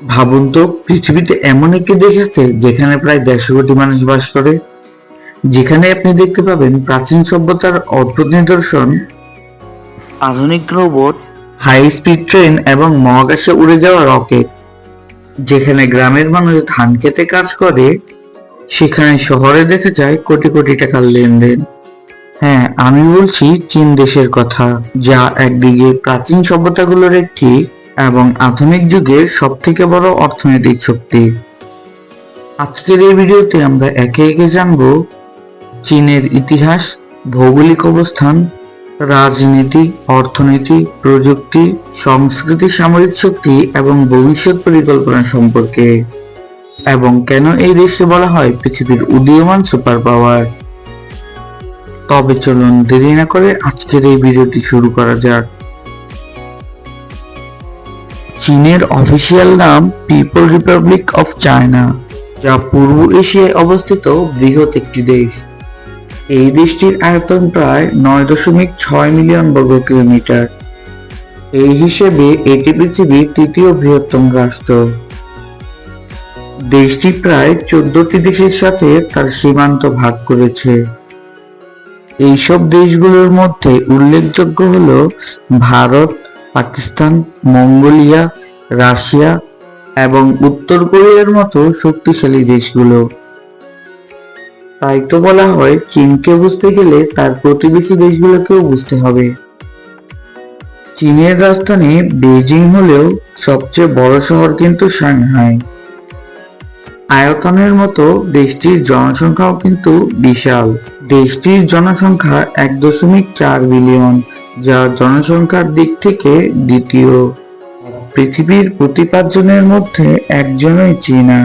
ভাবুন তো, পৃথিবীতে এমন একটি দেশ আছে যেখানে প্রায় দেড়শো কোটি মানুষ বাস করে। যেখানে আপনি দেখতে পাবেন প্রাচীন সভ্যতার অদ্ভুত নিদর্শন, আধুনিক রোবট হাই স্পিড ট্রেন এবং মহাকাশে উড়ে যাওয়া রকেট যেখানে গ্রামের মানুষ ধান খেতে কাজ করে, সেখানে শহরে দেখা যায় কোটি কোটি টাকার লেনদেন। হ্যাঁ আমি বলছি চীন দেশের কথা, যা একদিকে প্রাচীন সভ্যতাগুলোর একটি এবং আধুনিক যুগের সব থেকে বড় অর্থনৈতিক শক্তি। আজকের এই ভিডিওতে আমরা একে একে জানব চীনের ইতিহাস, ভৌগোলিক অবস্থান, রাজনীতি, অর্থনীতি, প্রযুক্তি, সংস্কৃতি সামরিক শক্তি এবং ভবিষ্যৎ পরিকল্পনা সম্পর্কে এবং কেন এই দেশকে বলা হয় পৃথিবীর উদীয়মান সুপার পাওয়ার তবে চলুন দেরি না করে আজকের এই ভিডিওটি শুরু করা যাক। চীনের অফিসিয়াল নাম পিপল রিপাবলিক অফ চায়না, যা পূর্ব এশিয়ায় অবস্থিত বৃহৎ একটি দেশ। এই দেশটির আয়তন প্রায় নয় দশমিক ছয় মিলিয়ন বর্গ কিলোমিটার। এই হিসেবে এটি পৃথিবীর তৃতীয় বৃহত্তম রাষ্ট্র। দেশটি প্রায় চোদ্দটি দেশের সাথে তার সীমান্ত ভাগ করেছে। এইসব দেশগুলোর মধ্যে উল্লেখযোগ্য হল ভারত পাকিস্তান, মঙ্গোলিয়া, রাশিয়া এবং উত্তর কোরিয়ার মতো শক্তিশালী দেশগুলো। তাই তো বলা হয়, চীনকে বুঝতে গেলে তার প্রতিবেশী দেশগুলোকেও বুঝতে হবে। চীনের রাজধানী বেজিং হলেও সবচেয়ে বড় শহর কিন্তু সাংহাই। আয়তনের মতো দেশটির জনসংখ্যাও কিন্তু বিশাল। দেশটির জনসংখ্যা এক দশমিক চার বিলিয়ন, যা জনসংখ্যার দিক থেকে দ্বিতীয়। পৃথিবীর প্রতি পাঁচজনের মধ্যে একজনই চীনা।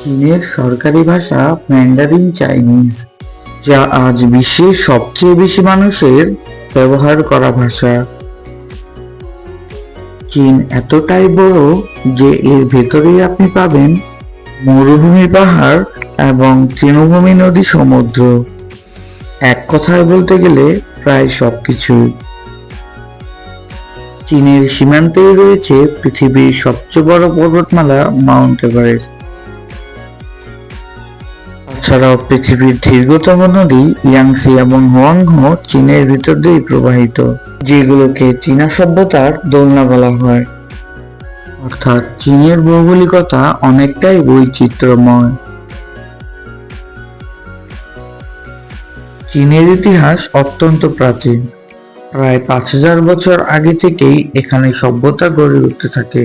চীনের সরকারি ভাষা ম্যান্ডারিন চাইনিজ, যা আজ বিশ্বের সবচেয়ে বেশি মানুষের ব্যবহার করা ভাষা। চীন এতটাই বড় যে এর ভেতরেই আপনি পাবেন মরুভূমি পাহাড় এবং তৃণভূমি নদী সমুদ্র এক কথায় বলতে গেলে প্রায় সব সবকিছু। চীনের সীমান্তেই রয়েছে পৃথিবীর সবচেয়ে বড় পর্বতমালা মাউন্ট এভারেস্ট। তাছাড়াও পৃথিবীর দীর্ঘতম নদী ইয়াংসি এবং হোয়াংহো চীনের ভিতর দিয়েই প্রবাহিত, যেগুলোকে চীনা সভ্যতার দোলনা বলা হয়। অর্থাৎ চীনের ভৌগোলিকতা অনেকটাই বৈচিত্র্যময়। চীনের ইতিহাস অত্যন্ত প্রাচীন। প্রায় পাঁচ হাজার বছর আগে থেকেই এখানে সভ্যতা গড়ে উঠতে থাকে।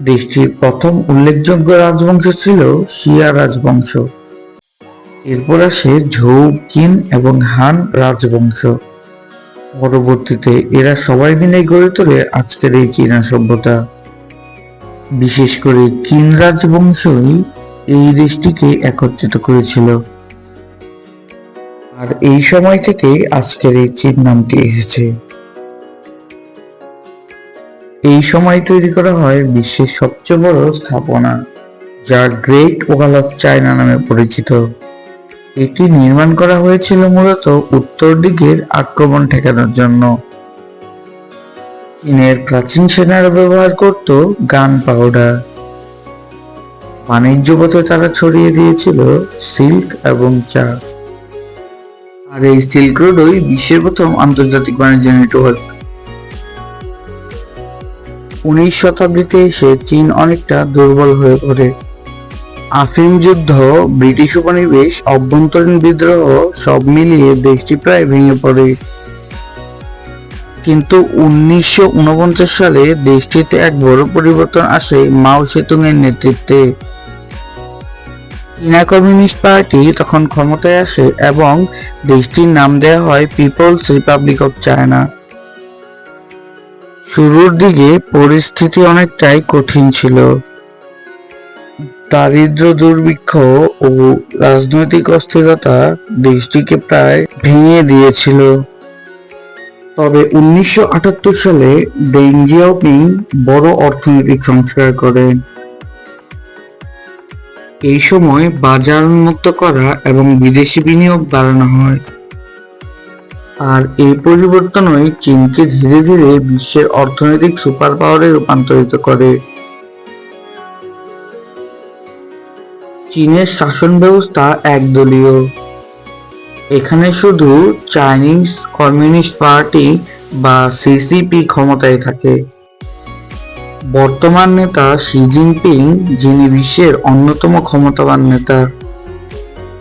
দেশটির প্রথম উল্লেখযোগ্য রাজবংশ ছিল শিয়া রাজবংশ। এরপর আসে ঝৌ কিন এবং হান রাজবংশ। পরবর্তীতে এরা সবাই মিলে গড়ে তোলে আজকের এই চীনা সভ্যতা। বিশেষ করে কিন রাজবংশই এই দেশটিকে একত্রিত করেছিল। আর এই সময় থেকে আজকের এই চীন নামটি এসেছে। এই সময় তৈরি করা হয় বিশ্বের সবচেয়ে বড় স্থাপনা, যা গ্রেট ওয়াল অফ চায়না নামে পরিচিত। এটি নির্মাণ করা হয়েছিল মূলত উত্তর দিকের আক্রমণ ঠেকানোর জন্য। চীনের প্রাচীন সেনারা ব্যবহার করত গান পাউডার। বাণিজ্য পথে তারা ছড়িয়ে দিয়েছিল সিল্ক এবং চা। আর এই সিল্ক রোডই বিশ্বের প্রথম আন্তর্জাতিক বাণিজ্য নেটওয়ার্ক। উনিশ শতাব্দীতে এসে চীন অনেকটা দুর্বল হয়ে পড়ে। আফিম যুদ্ধ, ব্রিটিশ উপনিবেশ, অভ্যন্তরীণ বিদ্রোহ, সব মিলিয়ে দেশটি প্রায় ভেঙে পড়ে। কিন্তু উনিশশো উনপঞ্চাশ সালে দেশটিতে এক বড় পরিবর্তন আসে মাও সেতুং এর নেতৃত্বে। চীনা কমিউনিস্ট পার্টি তখন ক্ষমতায় আসে এবং দেশটির নাম দেওয়া হয় পিপলস রিপাবলিক অফ চায়না। শুরুর দিকে পরিস্থিতি অনেকটাই কঠিন ছিল। দারিদ্র দুর্ভিক্ষ ও রাজনৈতিক অস্থিরতা দেশটিকে প্রায় ভেঙে দিয়েছিল। তবে উনিশশো আটাত্তর সালে ডেং বড় অর্থনৈতিক সংস্কার করেন এই সময় বাজার উন্মুক্ত করা এবং বিদেশি বিনিয়োগ বাড়ানো হয়। আর এই পরিবর্তনই চীনকে ধীরে ধীরে বিশ্বের অর্থনৈতিক সুপার পাওয়ারে রূপান্তরিত করে। চীনের শাসন ব্যবস্থা একদলীয়। এখানে শুধু চাইনিজ কমিউনিস্ট পার্টি বা সিসিপি ক্ষমতায় থাকে। বর্তমান নেতা শি জিনপিং, যিনি বিশ্বের অন্যতম ক্ষমতাবান নেতা।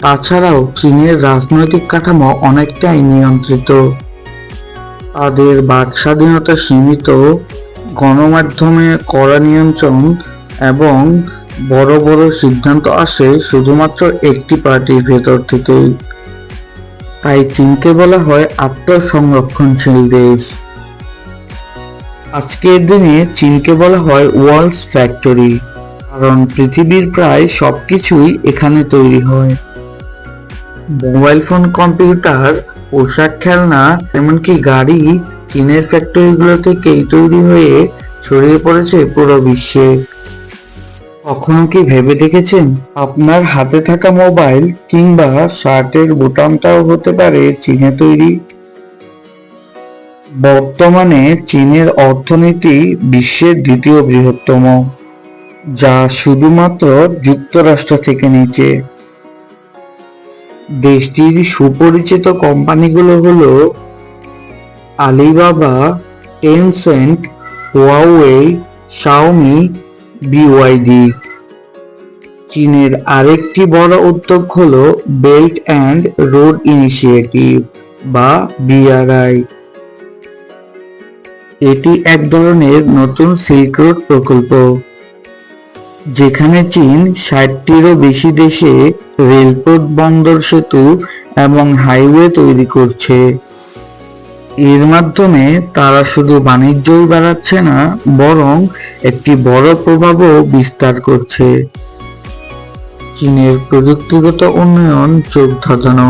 তাছাড়াও চীনের রাজনৈতিক কাঠামো অনেকটাই নিয়ন্ত্রিত। তাদের বাক স্বাধীনতা সীমিত, গণমাধ্যমে কড়া নিয়ন্ত্রণ এবং বড় বড় সিদ্ধান্ত আসে শুধুমাত্র একটি পার্টির ভেতর থেকেই। তাই চীনকে বলা হয় আত্মসংরক্ষণশীল দেশ। আজকের দিনে চীনকে বলা হয় ওয়ার্ল্ডস ফ্যাক্টরি, কারণ পৃথিবীর প্রায় সবকিছুই এখানে তৈরি হয়। মোবাইল ফোন, কম্পিউটার, পোশাক খেলনা, এমনকি গাড়ি চীনের ফ্যাক্টরিগুলো থেকেই তৈরি হয়ে ছড়িয়ে পড়েছে পুরো বিশ্বে। কখনো কি ভেবে দেখেছেন? আপনার হাতে থাকা মোবাইল কিংবা শার্টের বোতামটাও হতে পারে চীনে তৈরি বর্তমানে চীনের অর্থনীতি বিশ্বের দ্বিতীয় বৃহত্তম, যা শুধুমাত্র যুক্তরাষ্ট্র থেকে নিচে। দেশটির সুপরিচিত কোম্পানিগুলো হলো Alibaba Tencent Huawei, Xiaomi, BYD. চীনের আরেকটি বড় উদ্যোগ হল বেল্ট অ্যান্ড রোড ইনিশিয়েটিভ বা বিআরআই। এটি এক ধরনের নতুন সিল্ক রোড প্রকল্প, যেখানে চীন ষাটটিরও বেশি দেশে রেলপথ বন্দর সেতু এবং হাইওয়ে তৈরি করছে। এর মাধ্যমে তারা শুধু বাণিজ্যই বাড়াচ্ছে না, বরং একটি বড় প্রভাবও বিস্তার করছে। চীনের প্রযুক্তিগত উন্নয়ন চোখ ধাঁধানো।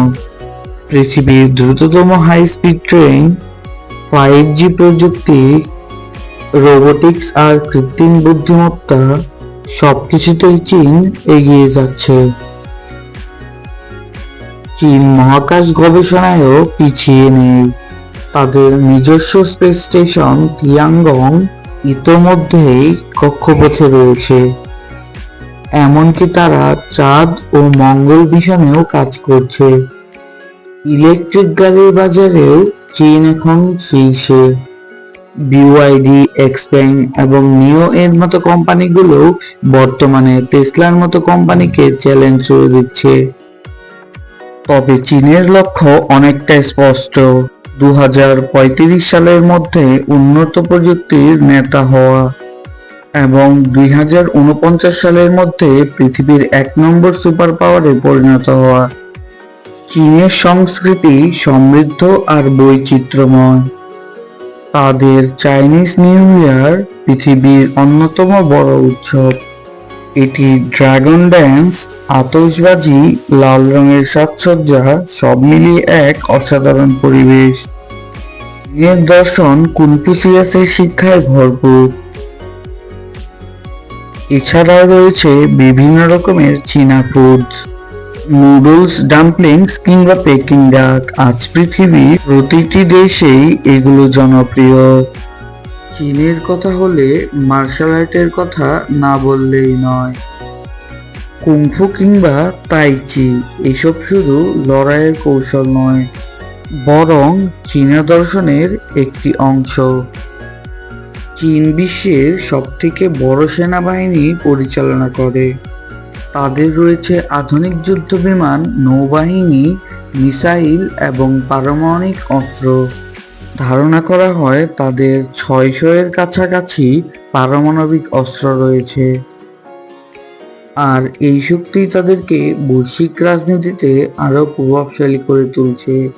পৃথিবীর দ্রুততম high speed train five G প্রযুক্তি রোবোটিক্স আর কৃত্রিম বুদ্ধিমত্তা সবকিছুতেই চীন এগিয়ে যাচ্ছে। চীন মহাকাশ গবেষণায়ও পিছিয়ে নেই। তাদের নিজস্ব স্পেস স্টেশন তিয়াঙ্গং ইতোমধ্যেই কক্ষপথে রয়েছে। এমনকি তারা চাঁদ ও মঙ্গল মিশনেও কাজ করছে। ইলেকট্রিক গাড়ির বাজারেও চীন এখন শীর্ষে বিওয়াইডি এক্সপ্যাং এবং নিও এর মতো কোম্পানিগুলো বর্তমানে টেসলার মতো কোম্পানিকে চ্যালেঞ্জ করে দিচ্ছে। তবে চীনের লক্ষ্য অনেকটা স্পষ্ট। দু হাজার পঁয়ত্রিশ সালের মধ্যে উন্নত প্রযুক্তির নেতা হওয়া এবং দুই হাজার উনপঞ্চাশ সালের মধ্যে পৃথিবীর এক নম্বর সুপার পাওয়ারে পরিণত হওয়া। চীনের সংস্কৃতি সমৃদ্ধ আর বৈচিত্র্যময়। তাদের চাইনিজ নিউ ইয়ার পৃথিবীর অন্যতম বড় উৎসব। এটি ড্রাগন ড্যান্স, আতশবাজি, লাল রঙের সাজসজ্জা, সব মিলিয়ে এক অসাধারণ পরিবেশ। চীনের দর্শন কুনফুসিয়াসের শিক্ষায় ভরপুর। এছাড়াও রয়েছে বিভিন্ন রকমের চীনা ফুডস নুডলস ডাম্পলিংস কিংবা পেকিং ডাক আজ পৃথিবীর প্রতিটি দেশেই এগুলো জনপ্রিয়। চীনের কথা হলে মার্শাল আর্টের কথা না বললেই নয়। কুংফু কিংবা তাইচি এসব শুধু লড়াইয়ের কৌশল নয়, বরং চীনা দর্শনের একটি অংশ। চীন বিশ্বের সবথেকে বড় সেনাবাহিনী পরিচালনা করে। তাদের রয়েছে আধুনিক যুদ্ধ বিমান নৌবাহিনী, মিসাইল এবং পারমাণবিক অস্ত্র। ধারণা করা হয় তাদের ছয়শো এর কাছাকাছি পারমাণবিক অস্ত্র রয়েছে। আর এই শক্তি তাদেরকে বৈশ্বিক রাজনীতিতে আরও প্রভাবশালী করে তুলছে।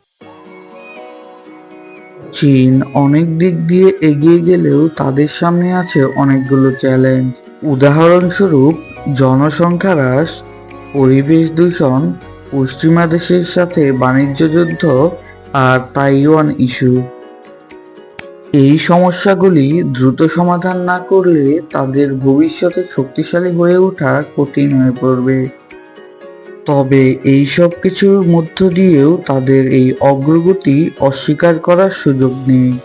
চীন অনেক দিক দিয়ে এগিয়ে গেলেও তাদের সামনে আছে অনেকগুলো চ্যালেঞ্জ। উদাহরণস্বরূপ জনসংখ্যা হ্রাস, পরিবেশ দূষণ, পশ্চিমা দেশের সাথে বাণিজ্য যুদ্ধ আর তাইওয়ান ইস্যু। এই সমস্যাগুলি দ্রুত সমাধান না করলে তাদের ভবিষ্যতে শক্তিশালী হয়ে ওঠা কঠিন হয়ে পড়বে। তবে এই সব কিছুর মধ্য দিয়েও তাদের এই অগ্রগতি অস্বীকার করার সুযোগ নেই।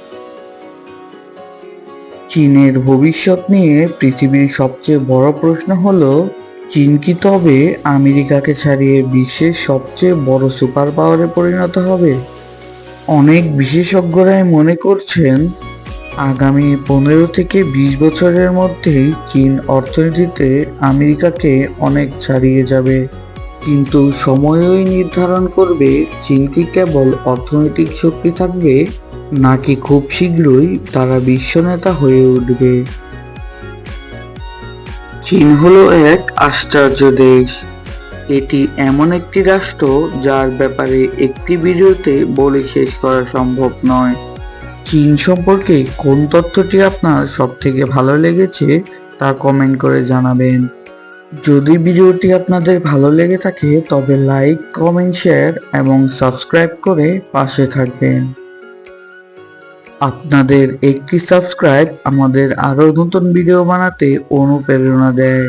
চীনের ভবিষ্যৎ নিয়ে পৃথিবীর সবচেয়ে বড় প্রশ্ন হলো, চীন কি তবে আমেরিকাকে ছাড়িয়ে বিশ্বের সবচেয়ে বড় সুপার পাওয়ারে পরিণত হবে? অনেক বিশেষজ্ঞরাই মনে করছেন, আগামী পনেরো থেকে বিশ বছরের মধ্যেই চীন অর্থনীতিতে আমেরিকাকে অনেক ছাড়িয়ে যাবে। কিন্তু সময়ই নির্ধারণ করবে চীন কি কেবল অর্থনৈতিক শক্তি থাকবে নাকি খুব শীঘ্রই তারা বিশ্বনেতা হয়ে উঠবে? চীন হলো এক আশ্চর্য দেশ। এটি এমন একটি রাষ্ট্র যার ব্যাপারে একটি ভিডিওতে বলে শেষ করা সম্ভব নয়। চীন সম্পর্কে কোন তথ্যটি আপনার সব থেকে ভালো লেগেছে তা কমেন্ট করে জানাবেন। যদি ভিডিওটি আপনাদের ভালো লেগে থাকে, তবে লাইক কমেন্ট শেয়ার এবং সাবস্ক্রাইব করে পাশে থাকবেন। আপনাদের একটি সাবস্ক্রাইব আমাদের আরও নতুন ভিডিও বানাতে অনুপ্রেরণা দেয়।